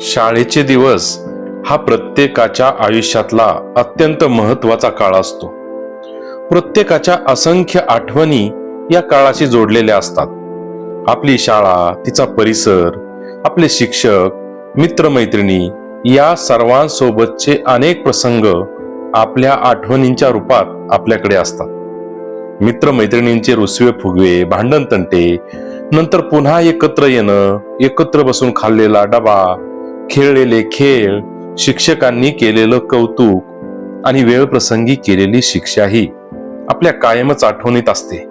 शाळेचे दिवस हा प्रत्येकाच्या आयुष्यातला अत्यंत महत्त्वाचा काळ असतो. प्रत्येकाच्या असंख्य आठवणी या काळाशी जोडलेल्या असतात. आपली शाळा तिचा परिसर आपले शिक्षक मित्रमैत्रिणी या सर्वांसोबतचे अनेक प्रसंग आपल्या आठवणींच्या रूपात आपल्याकडे असतात. मित्रमैत्रिणींचे रुसवे फुगवे भांडण तंटे नंतर पुन्हा एकत्र येणं एकत्र बसून खाल्लेला डबा खेळलेले खेळ शिक्षकांनी केलेलं कौतुक आणि वेळप्रसंगी केलेली शिक्षाही आपल्या कायमच आठवणीत असते.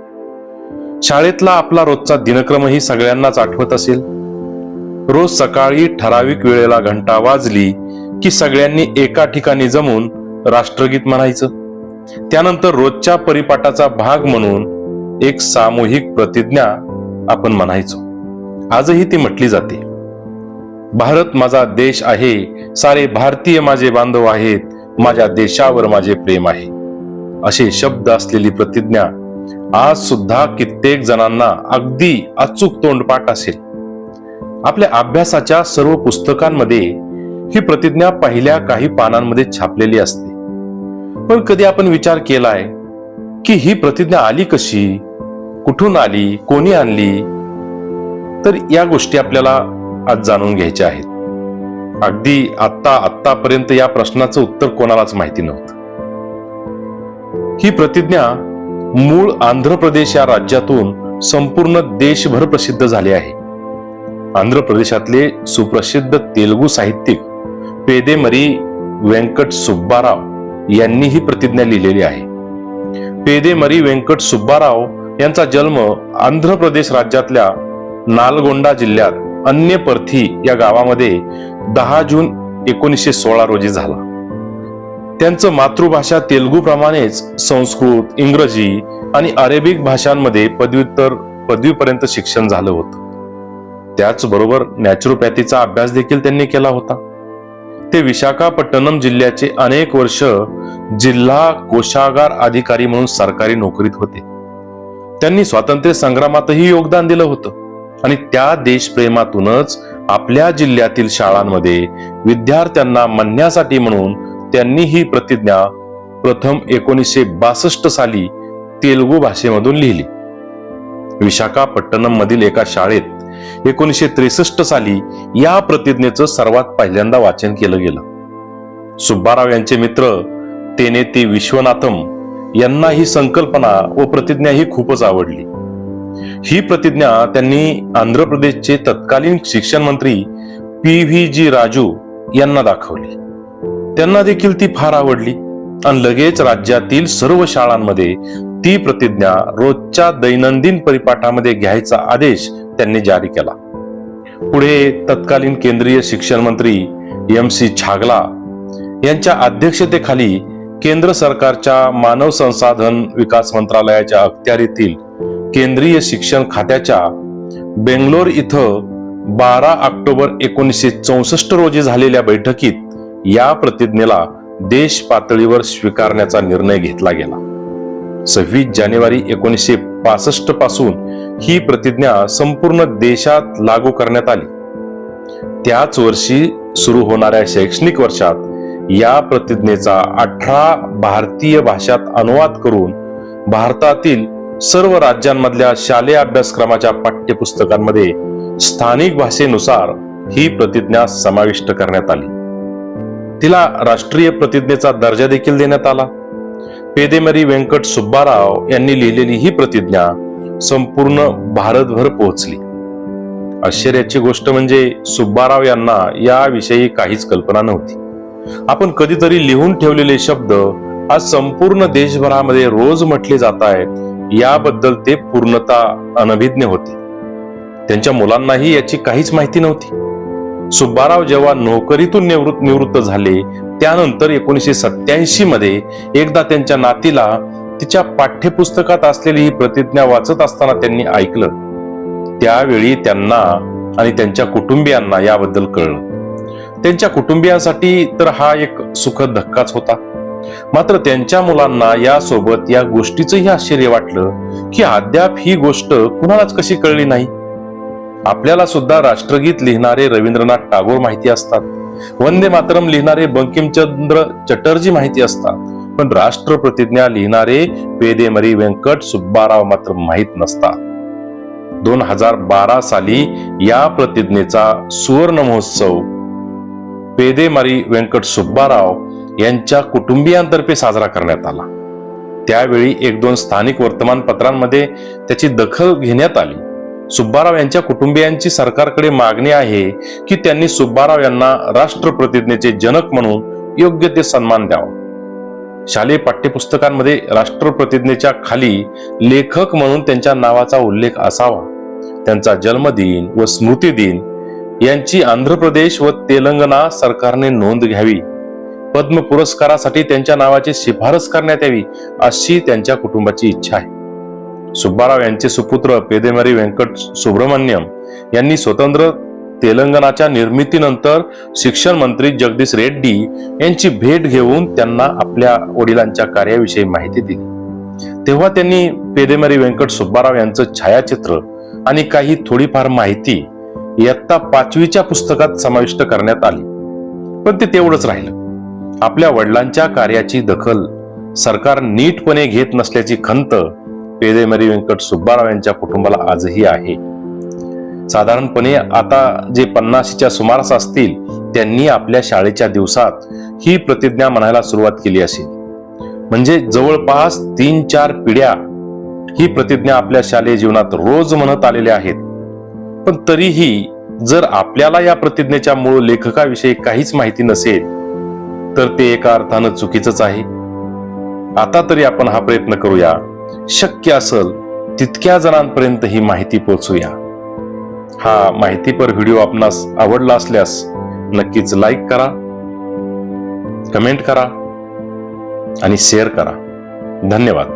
शाळेतला आपला रोजचा दिनक्रमही सगळ्यांनाच आठवत असेल. रोज सकाळी ठराविक वेळेला घंटा वाजली की सगळ्यांनी एका ठिकाणी जमून राष्ट्रगीत म्हणायचं. त्यानंतर रोजच्या परिपाठाचा भाग म्हणून एक सामूहिक प्रतिज्ञा आपण म्हणायचो. आजही ती म्हटली जाते. भारत माझा देश आहे. सारे भारतीय माझे बांधव आहेत. माझ्या देशावर माझे प्रेम आहे. असे शब्द असलेली प्रतिज्ञा आज सुद्धा कित्येक जणांना अगदी अचूक तोंडपाठ असेल. आपल्या अभ्यासाच्या सर्व पुस्तकांमध्ये ही प्रतिज्ञा पहिल्या काही पानांमध्ये छापलेली असते. पण कधी आपण विचार केलाय की ही प्रतिज्ञा आली कशी? कुठून आली? कोणी आणली? तर या गोष्टी आपल्याला आज जाणून घ्यायचे आहेत. अगदी आत्ता आत्तापर्यंत या प्रश्नाचं उत्तर कोणालाच माहिती नव्हतं. ही प्रतिज्ञा मूळ आंध्र प्रदेश या राज्यातून संपूर्ण देशभर प्रसिद्ध झाली आहे. आंध्र प्रदेशातले सुप्रसिद्ध तेलुगू साहित्यिक पेदेमरी व्यंकट सुब्बाराव यांनी ही प्रतिज्ञा लिहिलेली आहे. पेदेमरी व्यंकट सुब्बाराव यांचा जन्म आंध्र प्रदेश राज्यातल्या नालगोंडा जिल्ह्यात अन्य पर्थी या गावामध्ये दहा जून एकोणीसशे सोळा रोजी झाला. त्यांचं मातृभाषा तेलुगू प्रमाणेच संस्कृत इंग्रजी आणि अरेबिक भाषांमध्ये पदव्युत्तर पदवीपर्यंत शिक्षण झालं होतं. त्याचबरोबर नॅचरोपॅथीचा अभ्यास देखील त्यांनी केला होता. ते विशाखापट्टणम जिल्ह्याचे अनेक वर्ष जिल्हा कोशागार अधिकारी म्हणून सरकारी नोकरीत होते. त्यांनी स्वातंत्र्य संग्रामातही योगदान दिलं होतं. आणि त्या देशप्रेमातूनच आपल्या जिल्ह्यातील शाळांमध्ये विद्यार्थ्यांना म्हणण्यासाठी म्हणून त्यांनी ही प्रतिज्ञा प्रथम एकोणीसशे बासष्ट साली तेलुगू भाषेमधून लिहिली. विशाखापट्टणम मधील एका शाळेत एकोणीसशे त्रेसष्ट साली या प्रतिज्ञेचं सर्वात पहिल्यांदा वाचन केलं गेलं. सुब्बाराव यांचे मित्र तेने ते विश्वनाथम यांना ही संकल्पना व प्रतिज्ञा ही खूपच आवडली. ही प्रतिज्ञा त्यांनी आंध्र प्रदेशचे तत्कालीन शिक्षण मंत्री पी व्ही जी राजू यांना दाखवली. त्यांना देखील ती फार आवडली आणि लगेच राज्यातील सर्व शाळांमध्ये ती प्रतिज्ञा रोजच्या दैनंदिन परिपाठामध्ये घ्यायचा आदेश त्यांनी जारी केला. पुढे तत्कालीन केंद्रीय शिक्षण मंत्री एम सी छागला यांच्या अध्यक्षतेखाली केंद्र सरकारच्या मानव संसाधन विकास मंत्रालयाच्या अखत्यारीतील केंद्रीय शिक्षण खात्याच्या बेंगलोर इथं बारा ऑक्टोबर एकोणीसशे चौसष्ट रोजी झालेल्या बैठकीत या प्रतिज्ञेला देश पातळीवर स्वीकारण्याचा निर्णय घेतला गेला. सव्वीस जानेवारी एकोणीसशे पासष्टपासून ही प्रतिज्ञा संपूर्ण देशात लागू करण्यात आली. त्याच वर्षी सुरू होणाऱ्या शैक्षणिक वर्षात या प्रतिज्ञेचा अठरा भारतीय भाषात अनुवाद करून भारतातील सर्व राज्यांमधल्या शालेय अभ्यासक्रमाच्या पाठ्यपुस्तकांमध्ये स्थानिक भाषेनुसार ही प्रतिज्ञा समाविष्ट करण्यात आली. तिला राष्ट्रीय प्रतिज्ञेचा दर्जा देखील देण्यात आला. पेदेमरी व्यंकट सुब्बाराव यांनी लिहिलेली ही प्रतिज्ञा संपूर्ण भारतभर पोहोचली. आश्चर्याची गोष्ट म्हणजे सुब्बाराव यांना याविषयी काहीच कल्पना नव्हती. आपण कधीतरी लिहून ठेवलेले शब्द आज संपूर्ण देशभरामध्ये रोज म्हटले जात आहेत. याबद्दल ते पूर्णता अनभिज्ञ होते. त्यांच्या मुलांनाही याची काहीच माहिती नव्हती. सुब्बाराव जेव्हा नोकरीतून निवृत्त निवृत्त झाले त्यानंतर एकोणीसशे सत्याऐंशी मध्ये एकदा त्यांच्या नातीला तिच्या पाठ्यपुस्तकात असलेली ही प्रतिज्ञा वाचत असताना त्यांनी ऐकलं. त्यावेळी त्यांना आणि त्यांच्या कुटुंबियांना याबद्दल कळलं. त्यांच्या कुटुंबियांसाठी तर हा एक सुखद धक्काच होता. मात्र त्यांच्या मुलांना यासोबत या गोष्टीचंही आश्चर्य वाटलं की अद्याप ही गोष्ट कुणालाच कशी कळली नाही. आपल्याला सुद्धा राष्ट्रगीत लिहिणारे रवींद्रनाथ टागोर माहिती असतात. वंदे मातरम लिहिणारे बंकिमचंद्र चटर्जी माहिती असतात. पण राष्ट्रप्रतिज्ञा लिहिणारे पेदेमरी व्यंकट सुब्बाराव मात्र माहीत नसतात. दोन हजार बारा साली या प्रतिज्ञेचा सुवर्ण महोत्सव. पेदेमारी व्यंकट सुब्बाराव यांच्या कुटुंबियांतर्फे साजरा करण्यात आला. त्यावेळी एक दोन स्थानिक वर्तमानपत्रांमध्ये त्याची दखल घेण्यात आली. सुब्बाराव यांच्या कुटुंबियांची सरकारकडे मागणी आहे की त्यांनी सुब्बाराव यांना राष्ट्रप्रतिज्ञेचे जनक म्हणून योग्य ते सन्मान द्यावा. शालेय पाठ्यपुस्तकांमध्ये राष्ट्रप्रतिज्ञेच्या खाली लेखक म्हणून त्यांच्या नावाचा उल्लेख असावा. त्यांचा जन्मदिन व स्मृतिदिन यांची आंध्र प्रदेश व तेलंगणा सरकारने नोंद घ्यावी. पद्म पुरस्कारासाठी त्यांच्या नावाची शिफारस करण्यात यावी अशी त्यांच्या कुटुंबाची इच्छा आहे. सुब्बाराव यांचे सुपुत्र पेदेमरी व्यंकट सुब्रमण्यम यांनी स्वतंत्र तेलंगणाच्या निर्मितीनंतर शिक्षण मंत्री जगदीश रेड्डी यांची भेट घेऊन त्यांना आपल्या वडिलांच्या कार्याविषयी माहिती दिली. तेव्हा त्यांनी पेदेमरी व्यंकट सुब्बाराव यांचं छायाचित्र आणि काही थोडीफार माहिती इयत्ता पाचवीच्या पुस्तकात समाविष्ट करण्यात आली. पण ते तेवढंच राहिलं. आपल्या वडिलांच्या कार्याची दखल सरकार नीटपणे घेत नसल्याची खंत पेदेमरी व्यंकट सुब्बाराव यांच्या कुटुंबाला आजही आहे. साधारणपणे आता जे पन्नासच्या सुमारास असतील त्यांनी आपल्या शाळेच्या दिवसात ही प्रतिज्ञा म्हणायला सुरुवात केली असेल. म्हणजे जवळपास तीन चार पिढ्या ही प्रतिज्ञा आपल्या शालेय जीवनात रोज म्हणत आलेल्या आहेत. पण तरीही जर आपल्याला या प्रतिज्ञेच्या मूळ लेखकाविषयी काहीच माहिती नसेल तर ते एका अर्थानं चुकीचंच आहे. आता तरी आपण हा प्रयत्न करूया. शक्य असल तितक्या जणांपर्यंत ही माहिती पोहोचूया. हा माहितीपर व्हिडिओ आपणास आवडला असल्यास नक्कीच लाईक करा कमेंट करा आणि शेअर करा. धन्यवाद.